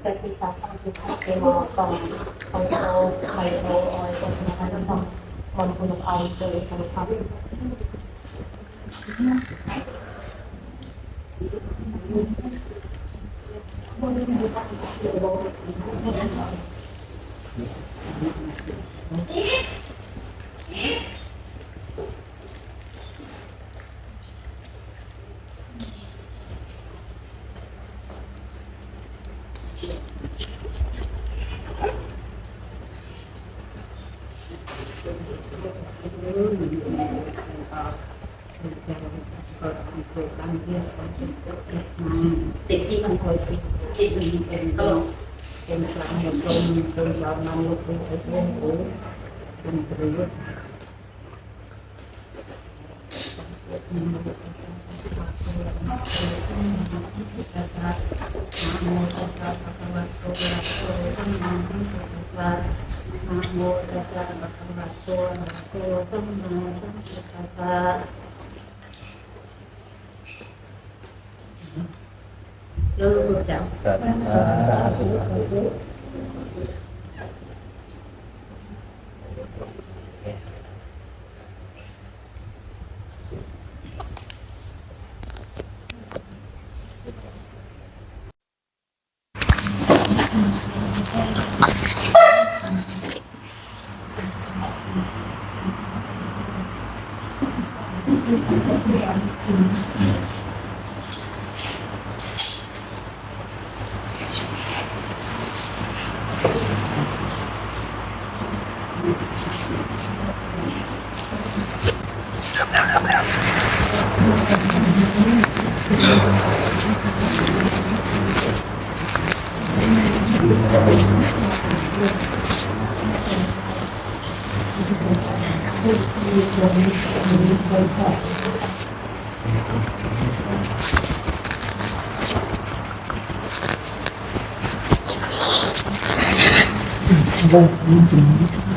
แต่ที่ตาตั้งคือพักเกมอสองของโตไข่โออยคนนะคะที่สองมันคุณภาเจอคุณภาพ ติดที่มันเคยติดที่มันเป็นก็เป็นสามหมดลมเป็นสามนำลงเป็นไอ้พวกโอ้เป็นประโยชน์นะโมตัสสะภะคะวะโตอะระหะโตสัมมาสัมพุทธัสสะ เลิกจังสา ธุส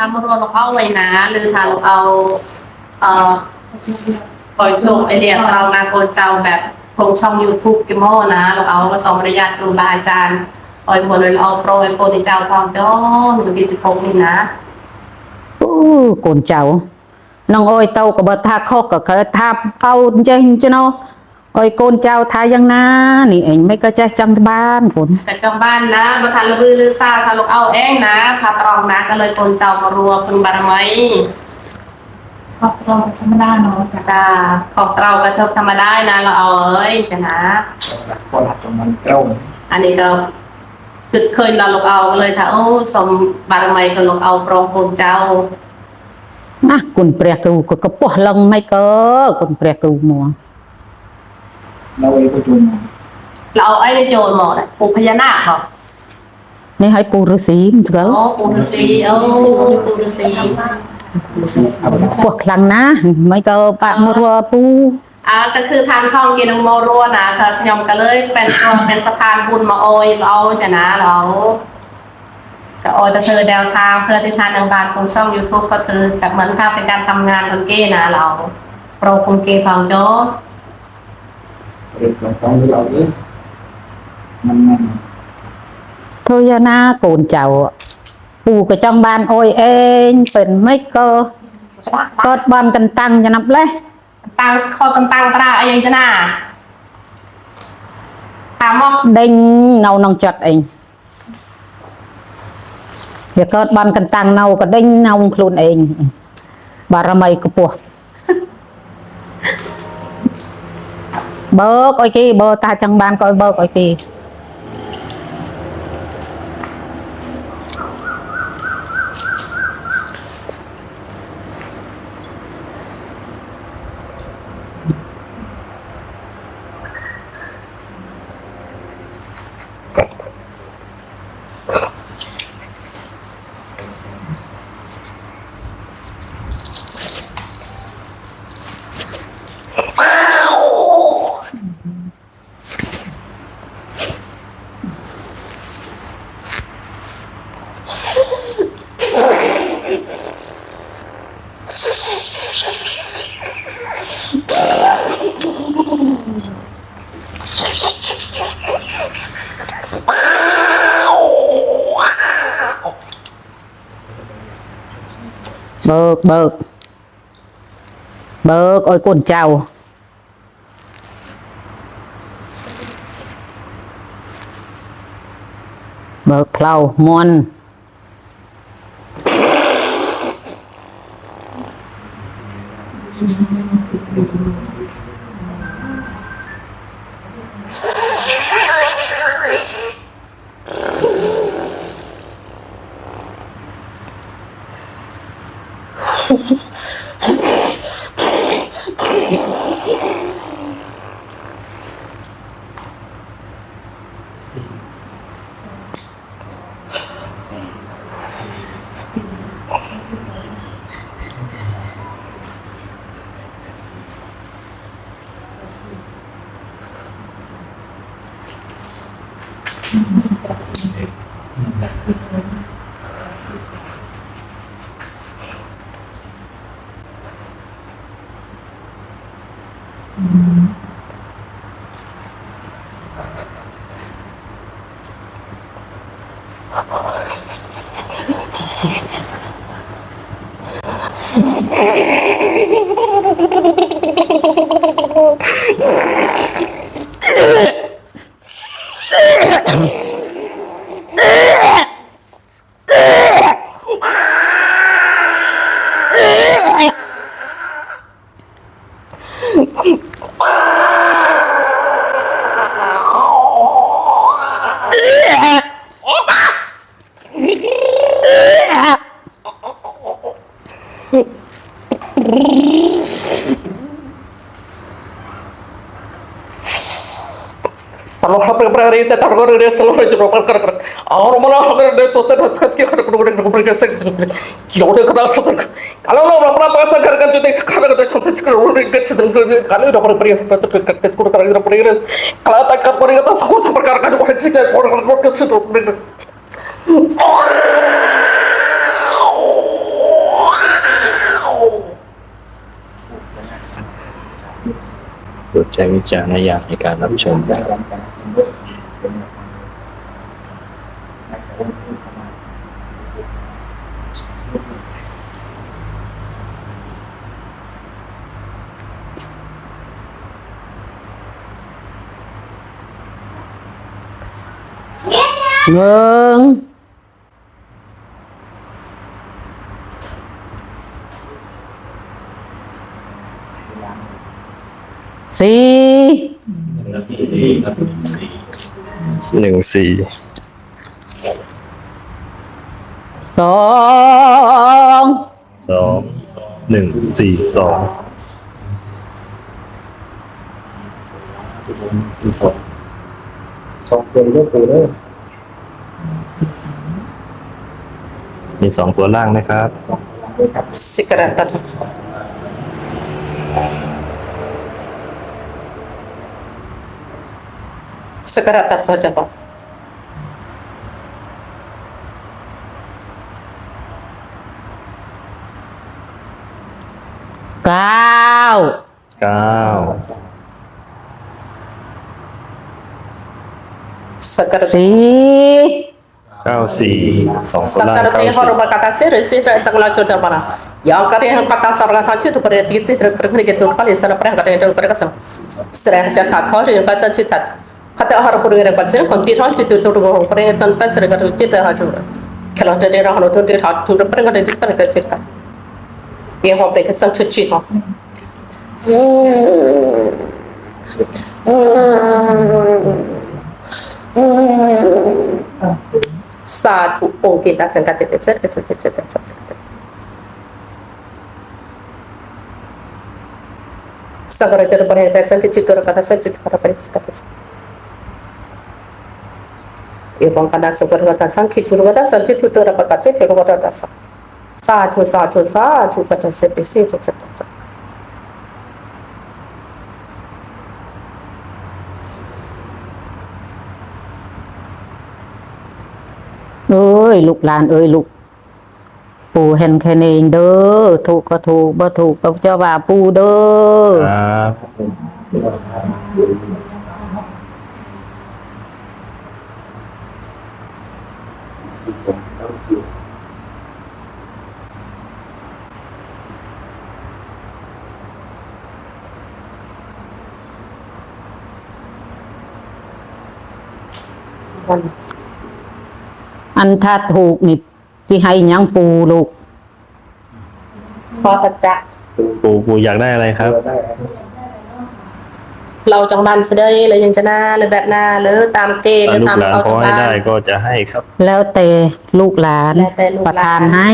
้ามารวมเราเอาไว้นะหรือถ้าเราเอาเอ่อปล่อยโจบไอเดียเรางานโกนเจ้าแบบโครงช่อง YouTube กิโมนะเราเอามาสองระยะครูบาอาจารย์ปล่อยผลเลยเอาโปรยโปรติเจ้าความจ้องหรือกิจพงนี่นะ Ôi, con cháu. Nông ôi tao có bật tha khóc có cái tha ao chơi cho nó. Ôi con cháu tha yang na, nì anh mấy cái trái trăm ban con. แต่เจ้าบ้านนะทานระบือลือซาทาลูกเอาเองนะ ทาตรองนะก็เลยโกนเจ้ามารวมพึงบารมีครอบครัวธรรมดาเนาะจ้ะจ้าของเรากระเทิบธรรมได้นะเราเอาเอ้ยจะนะคนหัดตรงมันตรงอันนี้ก็ตึกเคยเราลกเอาก็เลยค่ะโอ้สมบารมีก็ลกเอาโปรงโพนเจ้า Nà, con bè cừu có cái bỏ lông mấy cơ, con bè cừu mua. เราเองประชุมเราเอาไอ้ในโจรหมดปูพญานาคเหรอ Nè hai pu rư xí, mình โอ้ có. ปูฤาษีโอ้ปูฤาษีเอาไป Bỏ khăn na, mấy cơ bạn mua rùa pu. อ่าก็คือทางช่องกินโมรัวนะค่ะยอมก็เลยเป็นตัวเป็นสะพานบุญมาโอยเราจะนะเราก็โอยแต่เธอแนวทางเพื่อที่ทานทางการของช่อง YouTube ก็คือแบบเหมือนถ้าเป็นการทำงานคนเก้นะเราโปรคุณเก้ฟังโจ้ គេចង់ចង់យកនេះមិនមែនធ្វើយ៉ាងណាកូនចៅពូក៏ចង់បានអុយអេងពេលម៉េចក៏គាត់បានកន្តាំងចំណាប់លេះតាំងខកន្តាំងត្រាអីយ៉ាងចឹងណាតាមមកដេញនៅក្នុងចិត្តអីវាកើតបានកន្តាំងនៅក៏ដេញនៅខ្លួនឯងបារមីកពស់ បើកឲ្យគេបើតាចឹងបានក៏ឲ្យបើកឲ្យគេ មន់สโลห์เป็นประ เด็นแต่ตอนก็เรียนส โลห์จะรู้กันกันเอาเรามาเราเดินตัวแต่ทัดเกี่ยวกับกลุ่มเรื่องกลุ่มเรื่องเซ็งเกี่ยวกับการสัตว์ kalau lo เราเราภาษากันกันจุดที่ขัดกันจุดที่กลุ่มเรื่องกันจุดที่ kalau เราเปรดใช้วิจารณญาณในการรับชมได้รำกันเป็นเป็นងสี หนึ่งสี่สองสองหนึ่งสี่สองสองตัวเลือกตัวเลยมีสองตัวล่างนะครับ sekarang sekarang tak kerja bang เก้าเก้า sekarang สี่เก้าสี่สองตัวล่าง Sekarang เก้า teh สี่ horor berkata sih, sih dari tengah cerita mana? Yang kali yang kata seorang kacau itu berarti itu terkena gitu kali sana pernah kata itu mereka sama. Serah jahat horor yang kata cerita. Kata horor pun yang kata konti horor itu tu tu pernah tanpa serah kata cerita hacu. Kalau ada orang horor tu dia tu pernah kata cerita mereka cerita. Yang horor mereka sang kecil. สาธุองค์กิตาสังกัดเตเซเตเซเตเซเต เซสังกัดเตระปะเตสังกิจิตระกัตสังจิตระปะเตสังกัตสัง এবং kada seperti sangki churu kata sanchi tu tera pakache kero kata dasa sa chu sa chu sa chu kata sete se chu sete se เอ้ยลูกหลานเอ้ยลูกปู่เห็นแค่นี้เองเด้อถูกก็ถูกบ่ถูกก็เจ้าว่าปู่เด้อครับ สิบสองเก้าสี่วันอันถ้าถูกนี่สิให้หยังปู่ลูกพอสัจจะ ปู่ปู่อยากได้อะไรครับ เราได้ครับ เราจังบันเสดยเลยยังจะหน้าเลยแบบหน้าหรือตามเกณฑ์หรือลูกตามหลานเขาขอจังให้บ้าน ได้ก็จะให้ครับ แล้วแต่ลูกหลานแล้วแต่ลูกหลาน ประทานให้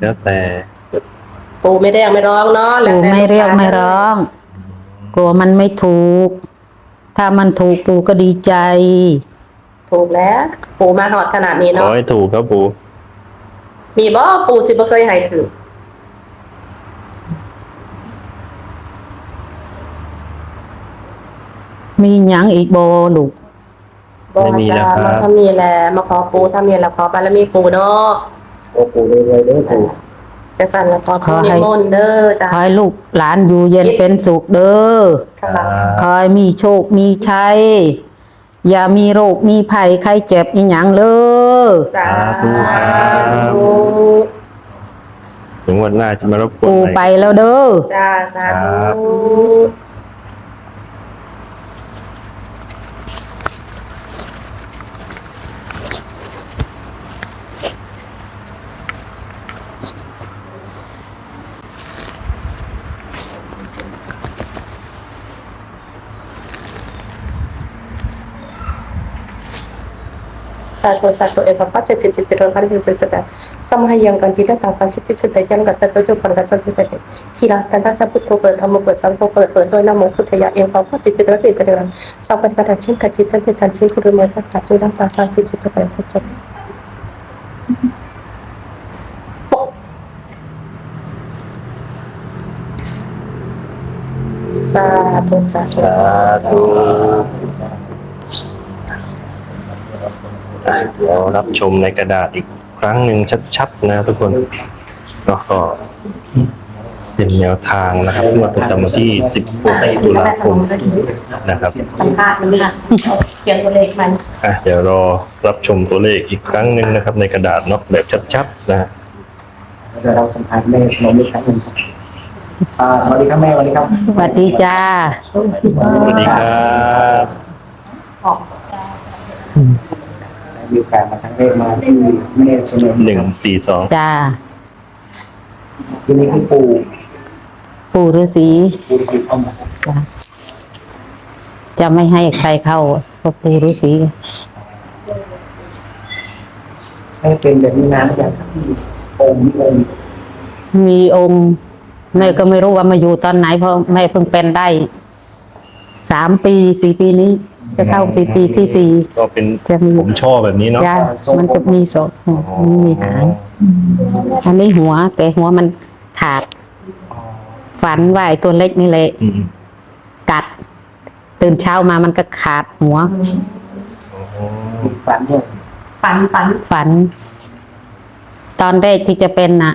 แล้วแต่ปู่ไม่ได้ไม่ร้องเนาะแล้วปู่แต่ไม่เรียกลูหลานไม่ร้อง กลัวมันไม่ถูก ถ้ามันถูกปู่ก็ดีใจ ถูกแล้วปู่มาหอดขนาดนี้ขอเนาะให้ถูกครับปู่มีบ่ปู่สิบ่เคยให้ถือ มีหยังอีกบ่ลูกบ่จะมาทำนี่แหละมาขอปู่ทำนี่แหละขอบารมีปู่เนาะโอ้ปู่เลยเลยเด้อปู่จังซั่นแล้วขอขอปู่ให้นิมนต์เด้อจ้ะขอให้ลูกหลานอยู่เย็นเป็นสุขเด้อค่ะขอให้มีโชคมีชัยอย่ามีโรคมีภัยใครเจ็บอีหยังเลย สาธุครับธุถึงวันหน้าจะมารบกวนปู่ใหม่ไปแล้วเด้อ จ้าสาธุ ครับสาธุสาธุเอภปัจจจิตสิติรพันธ์สิสตะสมัยยังกันที่ได้ตามกันชิตสิตยันกัตตะจุปันกัสันตุจจิขีราตันทัจพุทโธ เปิดธรรมเปิดสังโฆเปิดเปิดด้วยนะโมพุทธยะเองเขาปัจจิตกสิเป็นเรื่องสัมปันกัตชินกัจจิตสันติสันชิคุรุเมตัตจุดังตาสาธิจิตตะสัจจสาธุสาธุสาธุอะเดี๋ยวรับชมในกระดาษอีกครั้งหนึ่งชัดๆนะทุกคนแล้วก็เป็นแนวทางนะครับงวดประจำวันที่ 16 ตุลาคมนะครับสัมภาษณ์มันค่ะเขียนตัวเลขมันอะเดี๋ยวรอรับชมตัวเลขอีกครั้งหนึ่งนะครับ ในกระดาษเนาะแบบชัดๆนะฮะเดี๋ยวเราสัมภาษณ์แม่สโนว์มิครั้งหนึ่งครับอ่าสวัสดีครับแม่สวัสดีครับสวัสดีจ้าสวัสดีครับ มีโอกาสมาครั้งแรกมาที่แม่สโนว์หนึ่งสี่สองจ้าที่นี่คือปู่ปู่ฤาษีปู่คือเข้ามาจ้าจะไม่ให้ใครเข้าเพราะปู่ฤาษีให้เป็นแบบนี้นานอย่างที่องค์องค์มีองค์แม่ก็ไม่รู้ว่ามาอยู่ตอนไหนเพราะแม่เพิ่งเป็นได้สามปีสี่ปีนี้ จะเข้าสี่ปีที่สี่ก็เป็นจะมีผมชอบแบบนี้เนาะจ้ามันจะมีศพมีหางอันนี้หัว แต่หัวมันขาด ฝันว่าไอ้ตัวเล็กนี่แหละอืมกัด ตื่นเช้ามามันก็ขาดหัวมีฝันด้วยฝันฝันฝัน ตอนแรกที่จะเป็นน่ะ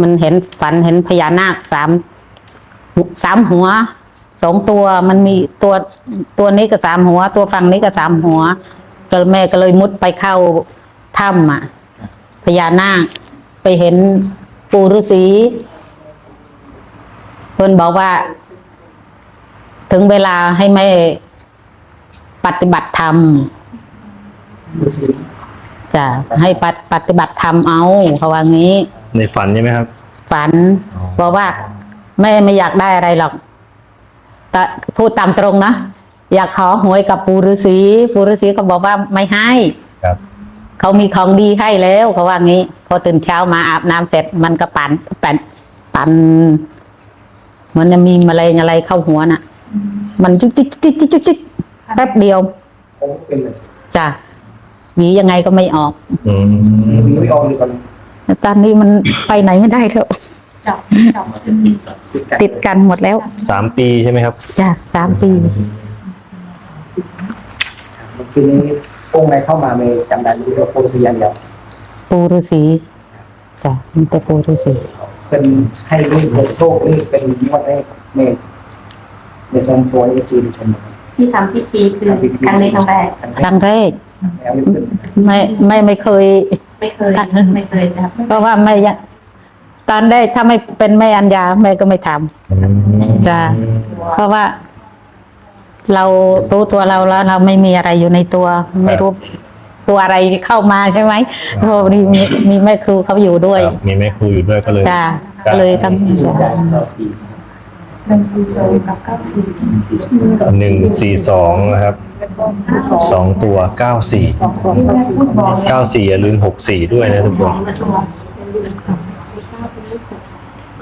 มันเห็นฝันเห็นพญานาคสามสามหัว สองตัวมันมีตัวตัวนี้ก็สามหัว ตัวฝั่งนี้ก็สามหัวก็แม่ก็เลยมุดไปเข้าถ้ำอะพญานาคไปเห็นปู่ฤาษีเพิ่นบอกว่า ถึงเวลาให้แม่ปฏิบัติธรรมดูสิจะให้ปฏิปฏิบัติธรรมเอาเขาว่างี้ ในฝันใช่ไหมครับ ฝันบอกว่าแม่ไม่อยากได้อะไรหรอก ตะพูดตามตรงนะอยากขอหวยกับปู่ฤาษีปู่ฤาษีก็บอกว่าไม่ให้ครับ เขามีของดีให้แล้วเขาว่างี้ พอตื่นเช้ามาอาบน้ำเสร็จมันก็ปันปันปันเหมันจะมีแมลงอะไรเข้าหัวน่ะ มันจุกจิกจิกจิกจิกจิกแป๊บเดียวผมเป็นเลยจ้ะหวียังไงก็ไม่ออกอืมมีไม่ออกเลยก่อนตอนนี้มันไปไหนไม่ได้แล้ว จับจับติดกันหมดแล้วสามปีใช่ไหมครับจ้ะสามปีทีนี้องค์ไหนเข้ามาในจำได้หรือว่าโพสีอย่างเดียวปูฤาษีจ้ะมันแต่ปูฤาษีเป็นให้เลขเป็นโชคเลขเป็นงวดเลขเมษเมษทรงโชว์เอฟซีชมที่ทำพิธีคือครั้งนี้ครั้งแรกครั้งแรกแล้วนี่เป็นไม่ไม่ไม่เคย ไม่เคยไม่เคยนะครับเพราะว่าไม่ยะ ตอนได้ถ้าไม่เป็นแม่อัญญาแม่ก็ไม่ทำจ้ะเพราะว่า เรารู้ตัวเราแล้ว เราไม่มีอะไรอยู่ในตัว ไม่รู้ตัวอะไรเข้ามาใช่ไหมเพราะว่ามีมีมีแม่ครูเขาอยู่ด้วยครับมีแม่ครูอยู่ด้วยก็เลยจ้ะก็เลยทำสีใหญ่เราสีหนึ่งสี่สองกับเก้าสี่สีชมหนึ่งสี่สองนะครับสองตัวเก้าสี่เก้าสี่อย่าลืมหกสี่ด้วยนะทุกคน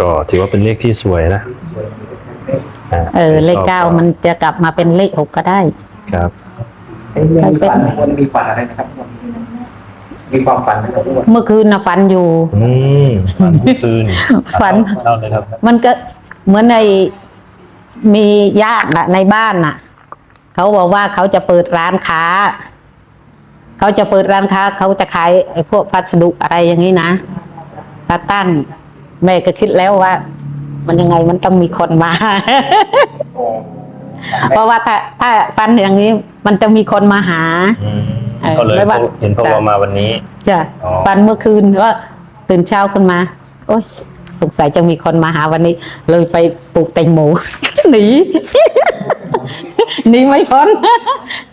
ก็ถือว่าเป็นเลขที่สวยนะะเออเลขเก้ามันจะกลับมาเป็นเลขหกก็ได้ ครับ เอ้ยมีฝันวันมีฝันอะไรนะครับมีความฝันนะครับทุกคนเมื่อคืนนะฝันอยู่ อืมฝันเมื่อคืนฝัน เล่าเลยครับ มันก็เหมือนในมีญาติน่ะในบ้านน่ะ เขาบอกว่าเขาจะเปิดร้านค้า เขาจะเปิดร้านค้า เขาจะขายไอ้พวกพัสดุอะไรอย่างนี้นะถ้าตั้ง แม่ก็คิดแล้วว่า มันยังไงมันต้องมีคนมา เพราะว่าถ้าถ้าฟันอย่างนี้ มันจะมีคนมาหาอืมเออก็เลยไม่ว่าเห็นพวกเรามาวันนี้จ้ะอ๋อฟันเมื่อคืนว่าตื่นเช้าขึ้นมา โอ้ยสงสัยจะมีคนมาหาวันนี้ เลยไปปลูกแตงโมหนีหนีไม่พ้น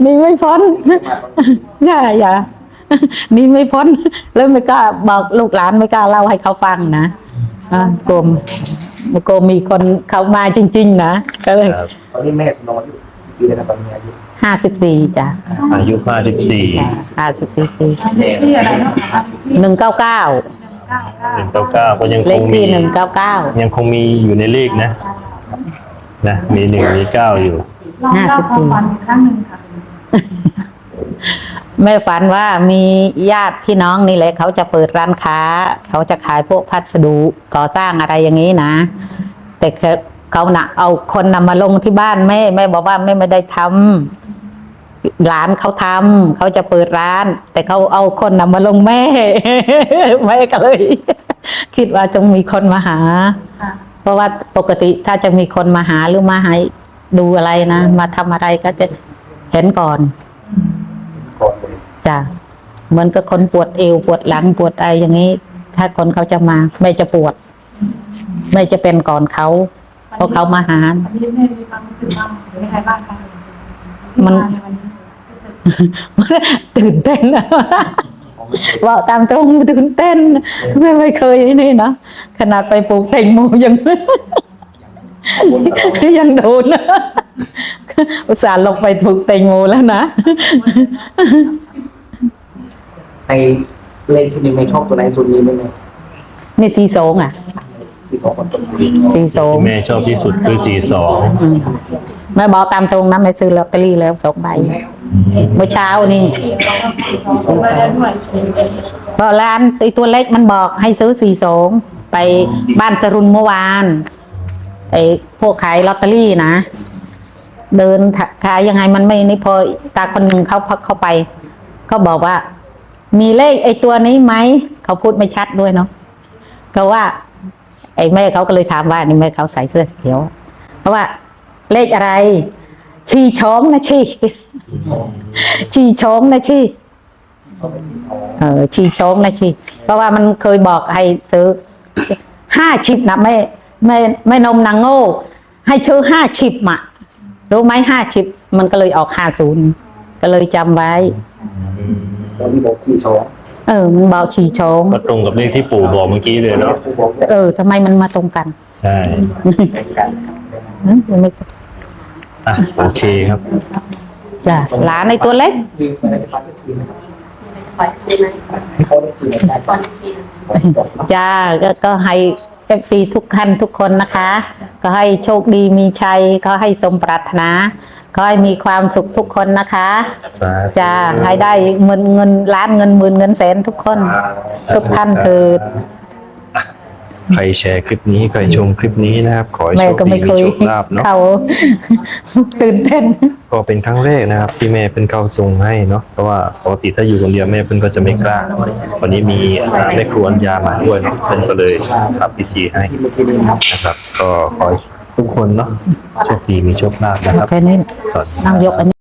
หนีไม่พ้นอย่าอย่าหนีไม่พ้นแล้วไม่กล้าบอกลูกหลานไม่กล้าเล่าให้เขาฟังนะ อ่ากลมกลมมีคนเขามาจริง ๆ นะก็เลยครับตอนนี้แม่สนอนอยู่ปีนะครับตอนนี้อายุห้าสิบสี่จ้ะอายุห้าสิบสี่ห้าสิบสี่ปีที่อะไรเนาะหนึ่งเก้าเก้าหนึ่งเก้าเก้าก็ยังเลคขงมีที่หนึ่งเก้าเก้ายังคงมีอยู่ในเลขนะ นะ มีหนึ่งมีเก้าอยู่ห้าสิบสี่วันครั้งหนึ่งค่ะ แม่ฝันว่ามีญาติพี่น้องนี่แหละเขาจะเปิดร้านค้า เขาจะขายพวกพัสดุก่อสร้างอะไรอย่างนี้นะ แต่เขาเขาน่ะเอาคนนำมาลงที่บ้านแม่แม่บอกว่าแม่ไม่ได้ทำหลานเขาทำเขาจะเปิดร้าน แต่เขาเอาคนนำมาลงแม่แม่ก็เลย คิดว่าจะมีคนมาหา เพราะว่าปกติถ้าจะมีคนมาหาหรือมาให้ดูอะไรนะมาทำอะไรก็จะเห็นก่อนก่อน จ้ะเหมือนกับคนปวดเอวปวดหลังปวดอะไรอย่างนี้ ถ้าคนเขาจะมาไม่จะปวดไม่จะเป็นก่อนเขาเพราะเขามาหาวันนี้แม่มีความรู้สึกบ้างหรือยังไงบ้างคะมันที่าในวันนี้รู้สึกตื่นเต้นนะว่าตามตรงตื่นเต้นไม่ไม่เคยนี่นะขนาดไปปลูกแตงโมยังยังโดนนะอุตส่าห์ลงไปปลูกแตงโมแล้วนะ ในเลขที่นี้ไม่ชอบตัวไหนส่วนนี้ไหมแม่นี่สีโสงอะที่สองคนต้นสีโสงที่แม่ชอบที่สุดคือสี่สองอืมแม่บอกตามตรงนะแม่ซื้อลอตเตอรี่แล้วสองใบเมื่อเช้านี่เพราะร้านไอตัวเล็กมันบอกให้ซื้อสี่สองไปบ้านสรุนเมื่อวานไอพวกขายลอตเตอรี่นะ เดินขายยังไงมันไม่นี่พอตาคนหนึ่งเขาเข้าไปเขาบอกว่า มีเลขไอตัวนี้ไหมเขาพูดไม่ชัดด้วยเนาะเขาว่า ไอ้แม่เขาก็เลยถามว่านี่แม่เขาใส่เสื้อเขียวเพราะว่า เลขอะไร ชีช้องนะชีชีช้องนะชีชอบไปสีทองเออชีช้องนะชีเพราะว่ามันเคยบอกให้ซื้อห้าชิปนะแม่แม่แม่นมนางโง่ ให้ชื่อห้าชิปอะรู้ไหมห้าชิปมันก็เลยออกห้าศูนย์ก็เลยจำไว้ ตอนนี้บอกที่สองเออ มันบอกชีช้องก็ตรงกับเลขที่ปู่บอกเมื่อกี้เลยเนาะผู้บอกแต่เออทำไมมันมาตรงกันใช่แข่งกันอืมยังไม่อะโอเคครับ จ้ะหลานในตัวเล็กมีอะไรจะฟังที่สี่ไหมครับปล่อยซีไหมให้เขาได้สี่ในการปล่อยซีจ้าก็ก็ให้เอฟซีทุกท่านทุกคนนะคะ ก็ให้โชคดีมีชัยก็ให้สมปรารถนาก็ให้มีความสุขทุกคนนะคะสาธุจ้าให้ได้เงินเงินล้านเงินหมื่นเงินแสนทุกคน ทุกท่านเถิด ใครแชร์คลิปนี้ใครชมคลิปนี้นะครับ ขอให้แม่โชคก็ดีไม่มีเคยโชคลาภเนาะเขาตื่นเต้นก็เป็นครั้งแรกนะครับ ที่แม่เป็นเข้าทรงให้เนาะเพราะว่าปกติถ้าอยู่คนเดียวแม่เพิ่นก็จะไม่กล้า วันนี้มีอ่าแม่ครัวอัญญามาด้วยเนาะเพิ่นก็เลยทำพิธีให้ที่เมื่อกี้นี้นะครับนะครับ ก็ขอให้ทุกคนเนาะโชคดีมีโชคลาภนะครับแค่นี้สวัสดีนั่งยกอันนี้